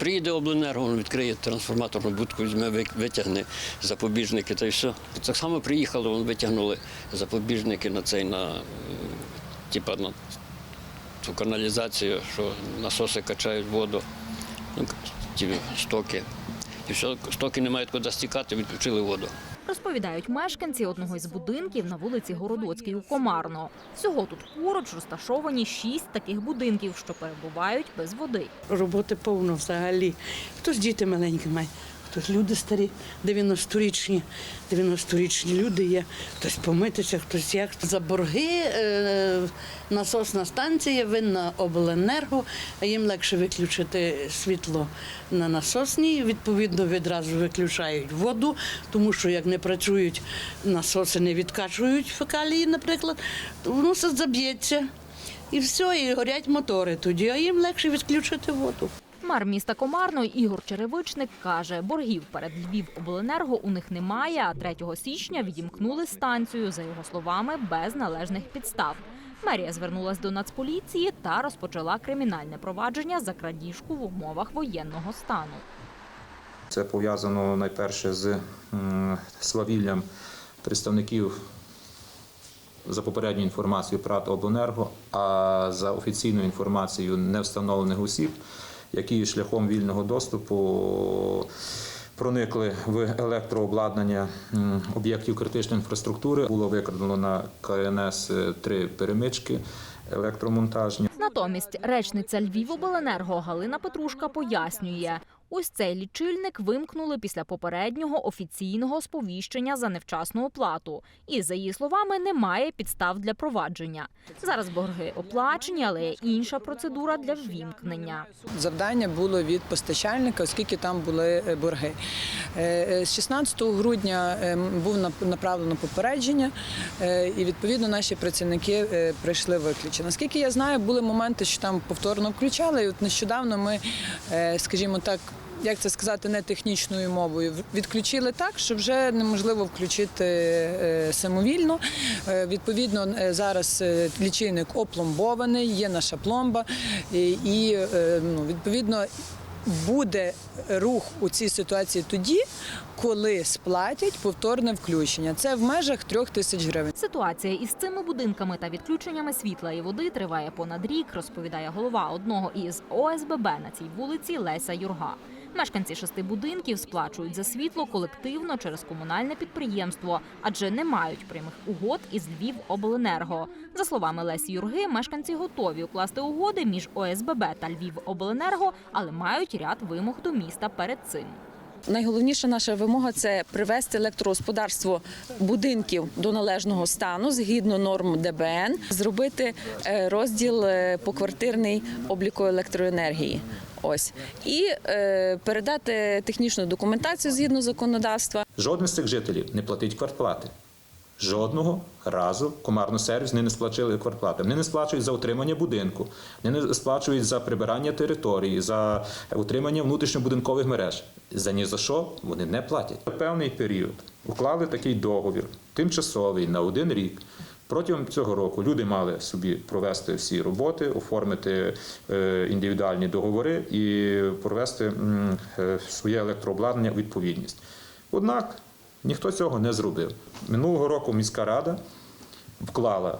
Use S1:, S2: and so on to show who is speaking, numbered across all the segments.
S1: приїде обленерго, він відкриє трансформаторну будку, візьме, витягне запобіжники та й все. Так само приїхали, вони витягнули запобіжники на цей, на, е, типа, на цю каналізацію, що насоси качають воду, ну, ті стоки. І все, стоки не мають куди стікати, відключили воду.
S2: Розповідають мешканці одного із будинків на вулиці Городоцькій у Комарно. Всього тут поруч розташовані шість таких будинків, що перебувають без води.
S3: Роботи повно взагалі. Хтось діти маленькі має, хтось люди старі, 90-річні, 90-річні люди є, хтось помитися, хтось як. За борги е, насосна станція винна обленерго, а їм легше виключити світло на насосній. Відповідно, відразу виключають воду, тому що як не працюють насоси, не відкачують фекалії, наприклад, то воно все заб'ється. І все, і горять мотори тоді, а їм легше відключити воду.
S2: Мер міста Комарно Ігор Черевичник каже, боргів перед Львівобленерго у них немає, а 3 січня відімкнули станцію, за його словами, без належних підстав. Мерія звернулась до Нацполіції та розпочала кримінальне провадження за крадіжку в умовах воєнного стану.
S4: Це пов'язано найперше з свавіллям представників за попередньою інформацією ПРАТ Обленерго, а за офіційною інформацією невстановлених осіб, які шляхом вільного доступу проникли в електрообладнання об'єктів критичної інфраструктури. Було викрадено на КНС три перемички електромонтажні.
S2: Натомість речниця Львівобленерго Галина Петрушка пояснює, ось цей лічильник вимкнули після попереднього офіційного сповіщення за невчасну оплату. І за її словами, немає підстав для провадження. Зараз борги оплачені, але є інша процедура для ввімкнення.
S5: Завдання було від постачальника, оскільки там були е, борги. Е, е, З 16 грудня е, був нап- направлено попередження, і відповідно наші працівники прийшли виключення. Наскільки я знаю, були моменти, що там повторно включали. І от нещодавно ми, скажімо так. Як це сказати не технічною мовою? Відключили так, що вже неможливо включити е, самовільно. Е, Відповідно, е, зараз лічильник опломбований, є наша пломба, і, ну, відповідно буде рух у цій ситуації тоді, коли сплатять повторне включення. Це в межах трьох тисяч гривень.
S2: Ситуація із цими будинками та відключеннями світла і води триває понад рік, розповідає голова одного із ОСББ на цій вулиці Леся Юрга. Мешканці шести будинків сплачують за світло колективно через комунальне підприємство, адже не мають прямих угод із Львівобленерго. За словами Лесі Юрги, мешканці готові укласти угоди між ОСББ та Львівобленерго, але мають ряд вимог до міста перед цим.
S6: Найголовніша наша вимога це привести електрогосподарство будинків до належного стану згідно норм ДБН, зробити е, розділ е, поквартирний обліку електроенергії. Ось і е, передати технічну документацію згідно законодавства.
S4: Жоден з цих жителів не платить квартплати. Жодного разу комарно сервіс не сплачили квартплати. Вони не сплачують за утримання будинку, вони не сплачують за прибирання території, за утримання внутрішньобудинкових мереж. За ні за що вони не платять. Певний період уклали такий договір, тимчасовий на один рік. Протягом цього року люди мали собі провести всі роботи, оформити е, індивідуальні договори і провести е, своє електрообладнання у відповідність. Однак ніхто цього не зробив. Минулого року міська рада вклала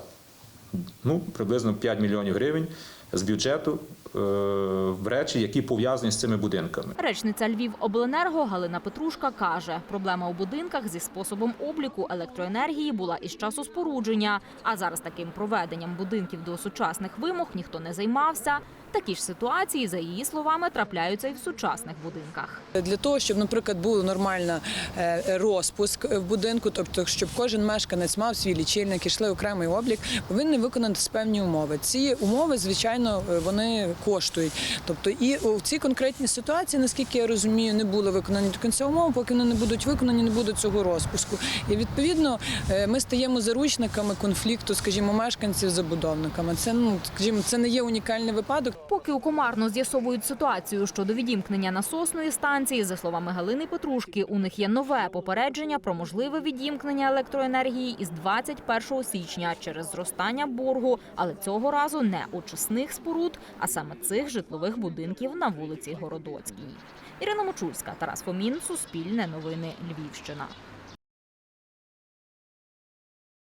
S4: ну, приблизно 5 мільйонів гривень з бюджету е, в речі, які пов'язані з цими будинками.
S2: Речниця Львівобленерго Галина Петрушка каже, проблема у будинках зі способом обліку електроенергії була із часу спорудження. А зараз таким проведенням будинків до сучасних вимог ніхто не займався. Такі ж ситуації, за її словами, трапляються і в сучасних будинках.
S5: Для того, щоб, наприклад, був нормальний розпуск в будинку, тобто, щоб кожен мешканець мав свій лічильник, ішли окремий облік, повинні виконати певні умови. Ці умови, звичайно, е, вони коштують. Тобто, і у цій конкретній ситуації, наскільки я розумію, не були виконані до кінця умови, поки вони не будуть виконані, не буде цього розпуску. І відповідно е, ми стаємо заручниками конфлікту, скажімо, мешканців з забудовниками. Це ну скажімо, це не є унікальний випадок.
S2: Поки у Комарно з'ясовують ситуацію щодо відімкнення насосної станції, за словами Галини Петрушки, у них є нове попередження про можливе відімкнення електроенергії із 21 січня через зростання боргу, але цього разу не очисних споруд, а саме цих житлових будинків на вулиці Городоцькій. Ірина Мочульська, Тарас Фомін, Суспільне новини Львівщина.